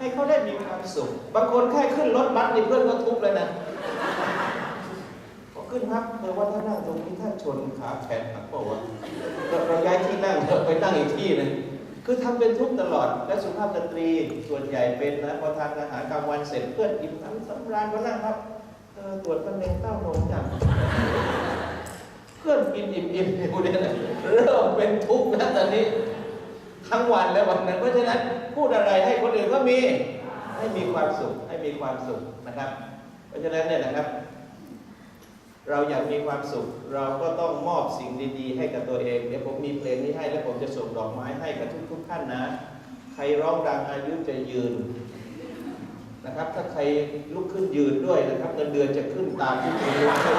ให้เขาได้มีความสุข บางคนแค่ขึ้นรถบัสนี่เพื่อนก็ทุบเลยนะพอขึ้นครับเออว่าถ้านั่งตรงนี้ถ้านชนขาแขนหักเปล่าวะเราเราย้ายที่นั่งเถอะไปนั่งอีกที่หนึงคือทำเป็นทุกข์ตลอด และสุภาพสตรีส่วนใหญ่เป็นนะพอทานอาหารกลางวันเสร็จเพื่อนอิ่มน้ำสำราญก็นั่งครับเออตรวจมะเร็งเต้านมอย่างเพื่อนกินอิ่มอิ่มอยู่เนี่ยนะเริ่มเป็นทุกข์แล้วตอนนี้ ทั้งวันและวันนั้นเพราะฉะนั้น พูดอะไรให้คนอื่นก็มีให้มีความสุขให้มีความสุขนะครับ เพราะฉะนั้นเนี่ยนะครับ เราอยากมีความสุข เราก็ต้องมอบสิ่งดีๆ ให้กับตัวเองเดี๋ยวผมมีเพลงนี้ให้แล้วผมจะส่งดอกไม้ให้กับทุกๆท่านนะ ใครร้องดังอายุจะยืนนะครับ ถ้าใครลุกขึ้นยืนด้วยนะครับเงินเดือนจะขึ้นตามที่คุณลุกขึ้น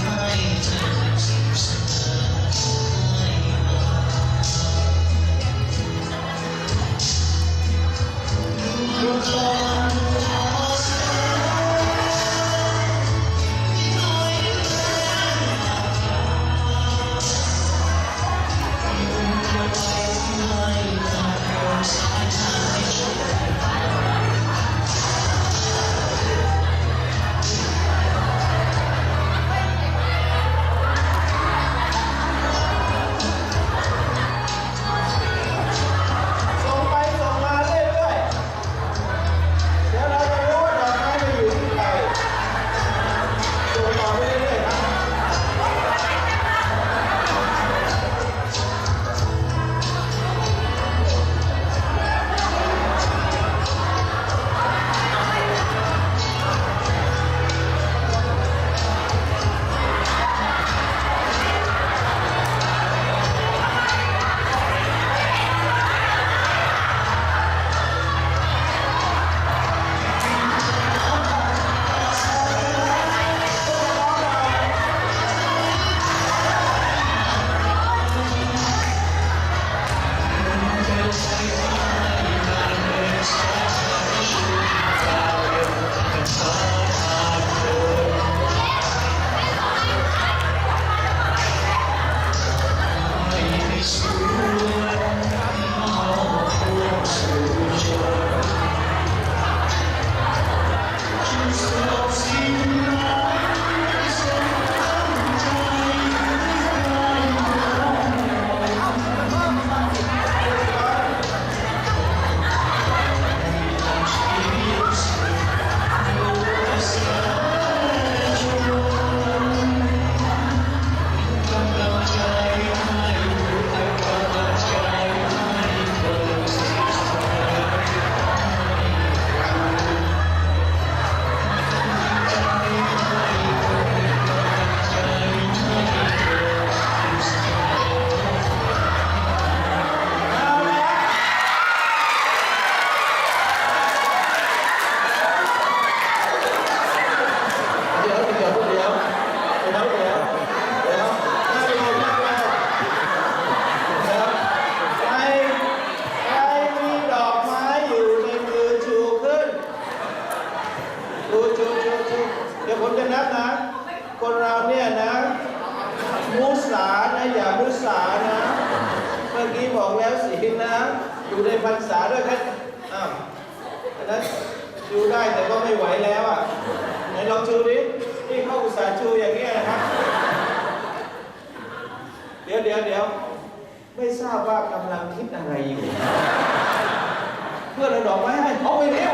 ก็ไม่ไหวแล้วอะไหนลองชูดินี่เขาอุตส่าห์ชูอย่างนี้ยนะครับเดี๋ยวเดี๋ยวเดี๋ยวไม่ทราบว่ากำลังคิดอะไรอยู่ เพื่อนเอาดอกไม้ให้เอาไปเร็ว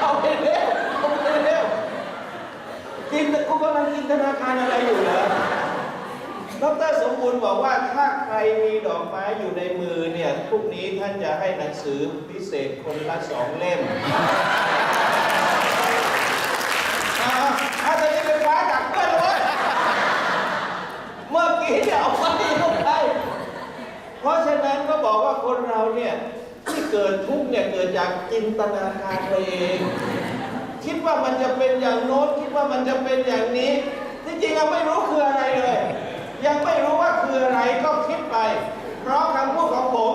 เอาไปเร็วเอาไปเร็วกินกูกำลังจินตนาการอะไรอยู่เหรอ ดรสมบูรณ์บอกว่าถ้าใครมีดอกไม้อยู่ในมือเนี่ยพรุ่งนี้ท่านจะให้หนังสือพิเศษคนละสองเล่มอ้าวอ้าวตอนนี้เป็นฟ้าจากเพื่อนเลยเมื่อกี้เนี่ยเอาไปลงไปเพราะฉะนั้นก็บอกว่าคนเราเนี่ยที่เกิดทุกเนี่ยเกิดจากจินตนาการตัวเอง คิดว่ามันจะเป็นอย่างโน้นคิดว่ามันจะเป็นอย่างนี้ที่จริงยังไม่รู้คืออะไรเลย ยังไม่รู้ว่าคืออะไรก็คิดไป เพราะคำพูดของผม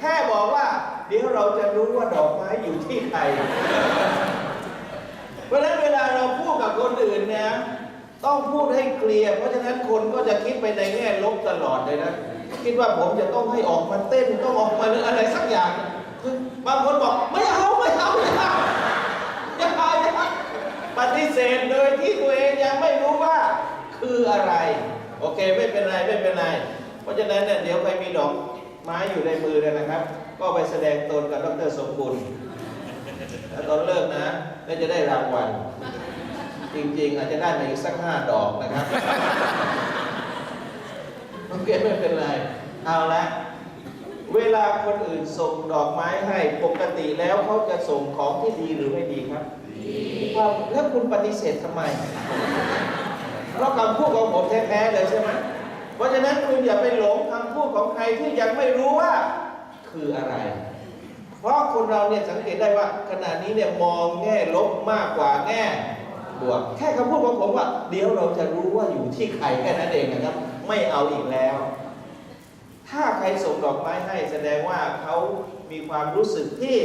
แค่บอกว่า เดี๋ยวเราจะรู้ว่าดอกไม้อยู่ที่ใคร เพราะฉะนั้นเวลาเราพูดกับคนอื่นเนี่ยต้องพูดให้เคลียร์เพราะฉะนั้นคนก็จะคิดไปในแง่ลบตลอดเลยนะคิดว่าผมจะต้องให้ออกมาเต้นต้องออกมาอะไรสักอย่างคือบางคนบอกไม่เอาไม่เอาไม่เอาอย่าอย่าปฏิเสธโดยที่ตัวเองยังไม่รู้ว่าคืออะไร โอเคไม่เป็นไรไม่เป็นไร เพราะฉะนั้นเนี่ยเดี๋ยวใครมีดอกไม้อยู่ในมือเนี่ยนะครับ ก็ไปแสดงตนกับดรสมบูรณ์แล้วตอนเลิกนะก็จะได้รางวัล จริงๆ อาจจะได้มาอีกสักห้าดอกนะครับโอเคไม่เป็นไร เอาละเวลาคนอื่นส่งดอกไม้ให้ปกติแล้วเขาจะส่งของที่ดีหรือไม่ดีครับ ดีครับแล้วคุณปฏิเสธทำไม เพราะคำพูดของผมแท้ๆเลยใช่ไหมเพราะฉะนั้นคุณอย่าไปหลงคำพูดของใครที่ยังไม่รู้ว่าคืออะไร เพราะคนเราเนี่ยสังเกตได้ว่า ขณะนี้เนี่ยมองแง่ลบมากกว่าแง่บวกแค่คำพูดของผมว่า เดี๋ยวเราจะรู้ว่าอยู่ที่ใครแค่นั้นเองนะครับ ไม่เอาอีกแล้ว ถ้าใครส่งดอกไม้ให้แสดงว่าเขามีความรู้สึกที่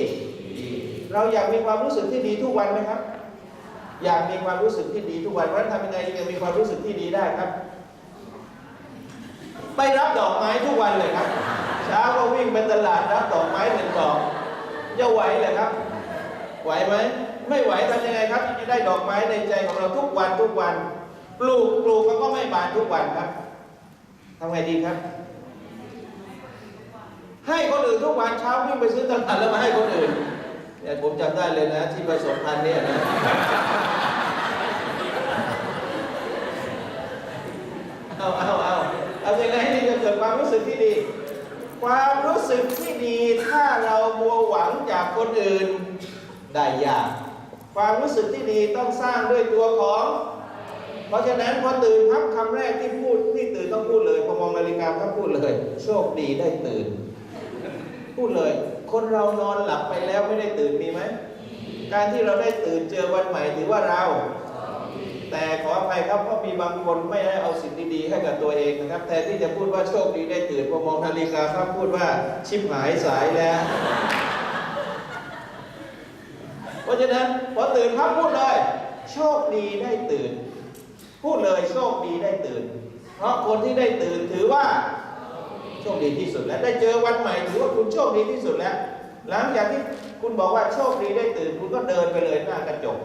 ดีเราอยากมีความรู้สึกที่ดีทุกวันไหมครับ อยากมีความรู้สึกที่ดีทุกวันเพราะฉะนั้นทำยังไงจะมีความรู้สึกที่ดีได้ครับ ไปรับดอกไม้ทุกวันเลยครับ เช้าก็วิ่งไปตลาดรับดอกไม้หนึ่งดอกจะไหวเหรอครับ ไหวไหมไม่ไหวทำยังไงครับที่จะได้ดอกไม้ในใจของเราทุกวันทุกวัน ปลูกปลูกมันก็ไม่บานทุกวันครับทำไงดีครับ ให้คนอื่นทุกวันเช้าวิ่งไปซื้อตลาดแล้วมาให้คนอื่น เนี่ยผมจำได้เลยนะ ที่ผสมพันเนี่ยนะเอาเอาเอาเอายังไงที่จะเกิดความรู้สึกที่ดี ความรู้สึกที่ดีถ้าเรามัวหวังจากคนอื่นได้ยาก ความรู้สึกที่ดีต้องสร้างด้วยตัวของ เพราะฉะนั้นพอตื่นพับคำแรกที่พูดที่ตื่นต้องพูดเลยพอมองนาฬิกาก็พูดเลย โชคดีได้ตื่น พูดเลย คนเรานอนหลับไปแล้วไม่ได้ตื่นมีไหม การที่เราได้ตื่นเจอวันใหม่ถือว่าเรา แต่ขออภัยครับเพราะมีบางคนไม่ได้เอาสิ่งดีๆให้กับตัวเองนะครับ แทนที่จะพูดว่าโชคดีได้ตื่นพอมองนาฬิกาครับพูดว่าชิบหายสายแล้ว เพราะฉะนั้นพอตื่นครับพูดเลย โชคดีได้ตื่น พูดเลยโชคดีได้ตื่น เพราะคนที่ได้ตื่นถือว่า ชคดีที่สุดแล้ว ได้เจอวันใหม่ถือว่าคุณโชคดีที่สุดแล้ว หลังจากที่คุณบอกว่าโชคดีได้ตื่น คุณก็เดินไปเลยหน้ากระจก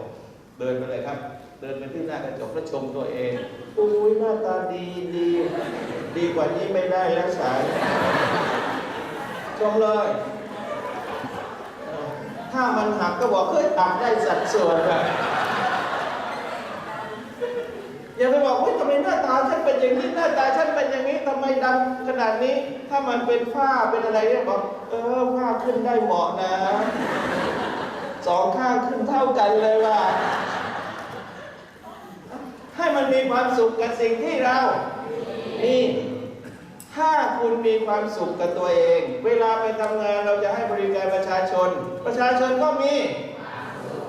เดินไปเลยครับ เดินไปที่หน้ากระจกแล้วชมตัวเองอุ้ยหน้าตาดีดี ดีกว่านี้ไม่ได้แล้วสายชมเลย ถ้ามันหักก็บอกเฮ้ยตัดได้สัดส่วนอะอย่าไปบอกเฮ้ยทำไมหน้าตาฉันเป็นอย่างนี้หน้าตาฉันเป็นอย่างนี้ ทำไมดำขนาดนี้ ถ้ามันเป็นฝ้าเป็นอะไรเนี่ยบอกเออฝ้าขึ้นได้เหมาะนะสองข้างขึ้นเท่ากันเลยว่ะให้มันมีความสุขกับสิ่งที่เรานี่ถ้าคุณมีความสุขกับตัวเอง เวลาไปทำงานเราจะให้บริการประชาชน ประชาชนก็มี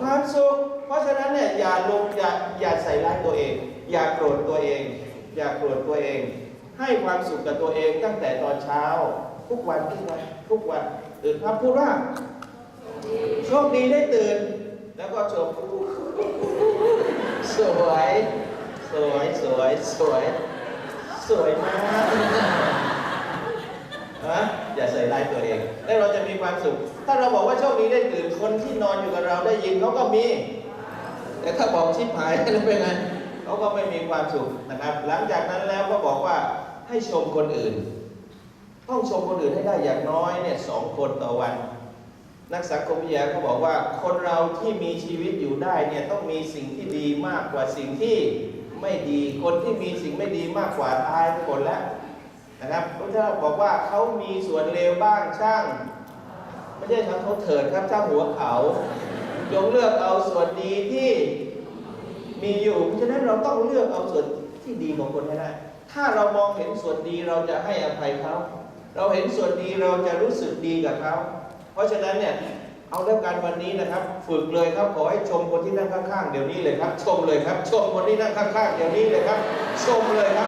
ความสุข เพราะฉะนั้นเนี่ยอย่าลงอย่าอย่าใส่ร้ายตัวเอง อย่าโกรธตัวเอง อย่าโกรธตัวเอง ให้ความสุขกับตัวเองตั้งแต่ตอนเช้า ทุกวันทุกวันทุกวันตื่นมาพูดว่าโชคดีได้ตื่น แล้วก็ชมสวย สวยสวยสวย สวยมากนะอย่าใส่ร้ายตัวเอง แล้วเราจะมีความสุข ถ้าเราบอกว่าโชคดีได้ตื่นคนที่นอนอยู่กับเราได้ยินเขาก็มี แต่ถ้าบอกชิบหายแล้วเป็นไงเขาก็ไม่มีความสุขนะครับ หลังจากนั้นแล้วก็บอกว่า ให้ชมคนอื่น ต้องชมคนอื่นให้ได้อย่างน้อยเนี่ยสองคนต่อวัน นักสังคมวิทยาเขาบอกว่า คนเราที่มีชีวิตอยู่ได้เนี่ยต้องมีสิ่งที่ดีมากกว่าสิ่งที่ไม่ดีคนที่มีสิ่งไม่ดีมากกว่าตายไปหมดแล้วนะครับพระเจ้าบอกว่าเขามีส่วนเลวบ้างช่าง ไม่ใช่ช่างเขาเถิดครับช่างหัวเขาจงเลือกเอาส่วนดีที่มีอยู่เพราะฉะนั้นเราต้องเลือกเอาส่วนที่ดีของคนให้ได้ ถ้าเรามองเห็นส่วนดีเราจะให้อภัยเขา เราเห็นส่วนดีเราจะรู้สึกดีกับเขา เพราะฉะนั้นเนี่ยเอาเรื่องการวันนี้นะครับ ฝึกเลยครับขอให้ชมคนที่นั่งข้างๆเดี๋ยวนี้เลยครับ ชมเลยครับ ชมคนที่นั่งข้างๆเดี๋ยวนี้เลยครับ ชมเลยครับ